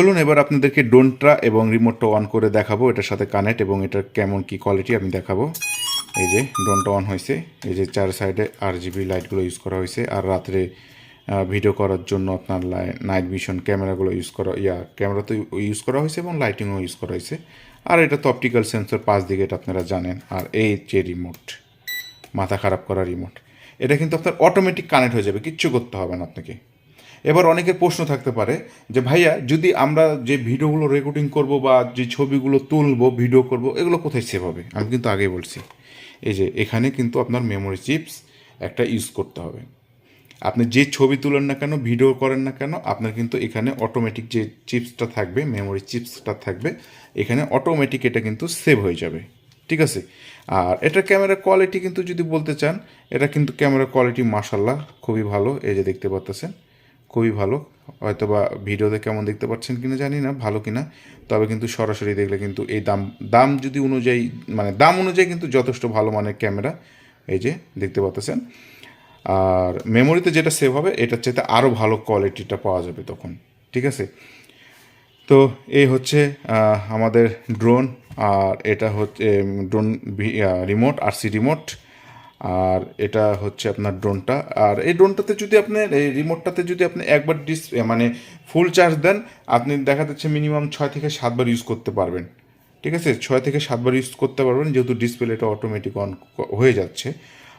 চলুন এবার আপনাদেরকে ড্রোনটা এবং রিমোটটা অন করে দেখাবো, এটার সাথে কানেক্ট এবং এটার কেমন কি কোয়ালিটি আমি দেখাবো। এই যে ড্রোনটা অন হয়েছে, এই যে চার সাইডে আর জিবি লাইটগুলো ইউজ করা হয়েছে, আর রাত্রে ভিডিও করার জন্য আপনার নাইট ভিশন ক্যামেরাগুলো ইউজ করা, ইয়া ক্যামেরা তো ইউজ করা হয়েছে এবং লাইটিংও ইউজ করা হয়েছে। আর এটা তো অপটিক্যাল সেন্সর পাঁচ দিকে, এটা আপনারা জানেন। আর এই যে রিমোট মাথা খারাপ করা রিমোট এটা কিন্তু আপনার অটোমেটিক কানেক্ট হয়ে যাবে, কিচ্ছু করতে হবে না আপনাকে। এবার অনেকের প্রশ্ন থাকতে পারে যে, ভাইয়া, যদি আমরা যে ভিডিওগুলো রেকর্ডিং করব বা যে ছবিগুলো তুলবো ভিডিও করব, এগুলো কোথায় সেভ হবে? আমি কিন্তু আগেই বলছি। এই যে, এখানে কিন্তু আপনার মেমোরি চিপস একটা ইউজ করতে হবে। আপনি যে ছবি তুলেন না কেন ভিডিও করেন না কেন, আপনার কিন্তু এখানে অটোমেটিক যে চিপসটা থাকবে মেমোরি চিপসটা থাকবে, এখানে অটোমেটিক এটা কিন্তু সেভ হয়ে যাবে। ঠিক আছে? আর এটার ক্যামেরা কোয়ালিটি কিন্তু যদি বলতে চান, এটা কিন্তু ক্যামেরা কোয়ালিটি মাসাল্লাহ খুবই ভালো। এই যে, দেখতে পাচ্তেছেন খুবই ভালো। হয়তো বা ভিডিওতে কেমন দেখতে পাচ্ছেন কিনা জানি না, ভালো কিনা। তবে কিন্তু সরাসরি দেখলে কিন্তু এই দাম দাম যদি অনুযায়ী মানে দাম অনুযায়ী কিন্তু যথেষ্ট ভালো মানের ক্যামেরা এই যে দেখতে পাচ্ছেন আর মেমোরিতে যেটা সেভ হবে, এটার চাইতে আরও ভালো কোয়ালিটিটা পাওয়া যাবে তখন, ঠিক আছে? তো এই হচ্ছে আমাদের ড্রোন আর এটা হচ্ছে drone remote R C remote আর এটা হচ্ছে আপনার ড্রোনটা। আর এই ড্রোনটাতে যদি আপনি, এই রিমোটটাতে যদি আপনি একবার ডিস মানে ফুল চার্জ দেন, আপনি দেখা যাচ্ছে মিনিমাম ছয় থেকে সাতবার ইউজ করতে পারবেন। ঠিক আছে? ছয় থেকে সাতবার ইউজ করতে পারবেন, যেহেতু ডিসপ্লেটা অটোমেটিক অন হয়ে যাচ্ছে।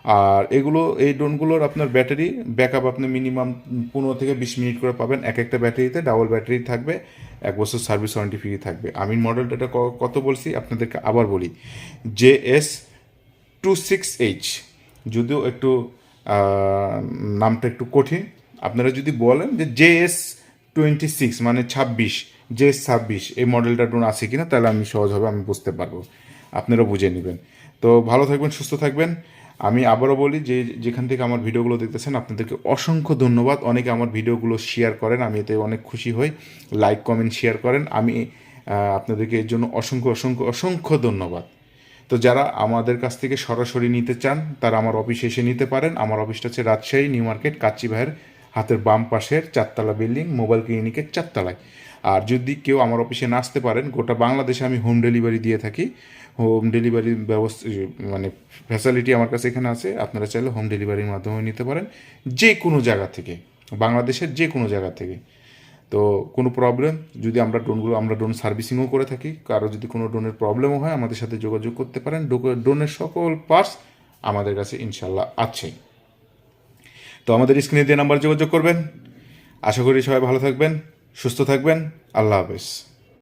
আর এগুলো, এই ড্রোনগুলোর আপনার ব্যাটারি, ব্যাকআপ আপনি মিনিমাম পনেরো থেকে বিশ মিনিট করে পাবেন। এক একটা ব্যাটারিতে ডাবল ব্যাটারি থাকবে, এক বছর সার্ভিস ওয়ারেন্টি ফ্রি থাকবে। আমি মডেলটা কত বলছি, আপনাদেরকে আবার বলি। J S two six H. যদিও একটু নামটা একটু কঠিন, আপনারা যদি বলেন যে জে এস টোয়েন্টি সিক্স মানে ছাব্বিশ জে এস ছাব্বিশ, এই মডেলটা ড্রোন আছে কিনা, তাহলে আমি সহজভাবে আমি বুঝতে পারব, আপনারা বুঝে নেবেন। তো ভালো থাকবেন, সুস্থ থাকবেন। আমি আবারও বলি যে যেখান থেকে আমার ভিডিওগুলো দেখতেছেন, আপনাদেরকে অসংখ্য ধন্যবাদ। অনেকে আমার ভিডিওগুলো শেয়ার করেন, আমি এতে অনেক খুশি হই। লাইক কমেন্ট শেয়ার করেন। আমি আপনাদেরকে এর জন্য অসংখ্য অসংখ্য অসংখ্য ধন্যবাদ। তো যারা আমাদের কাছ থেকে সরাসরি নিতে চান, তারা আমার অফিসে এসে নিতে পারেন। আমার অফিসটা হচ্ছে রাজশাহী, নিউ মার্কেট, কাচ্চি ভাইয়ের হাতের বাম পাশের চারতলা বিল্ডিং, মোবাইল ক্লিনিকের চারতলায়। আর যদি কেউ আমার অফিসে না আসতে পারেন, গোটা বাংলাদেশে আমি হোম ডেলিভারি দিয়ে থাকি। হোম ডেলিভারির ব্যবস্থা মানে ফ্যাসিলিটি আমার কাছে এখানে আছে। আপনারা চাইলে হোম ডেলিভারির মাধ্যমে নিতে পারেন। যে কোনো জায়গা থেকে, বাংলাদেশের যে কোনো জায়গা থেকে। তো কোনো প্রবলেম যদি আমরা ড্রোনগুলো আমরা ড্রোন সার্ভিসিংও করে থাকি, কারও যদি কোনো ড্রোনের প্রবলেমও হয়, আমাদের সাথে যোগাযোগ করতে পারেন। ড্রোনের সকল পার্টস আমাদের কাছে ইনশাল্লাহ আছেই তো আমাদের স্ক্রিনে দিয়ে নাম্বার যোগাযোগ করবেন, আশা করি সবাই ভালো থাকবেন, সুস্থ থাকবেন। আল্লাহ হাফেজ।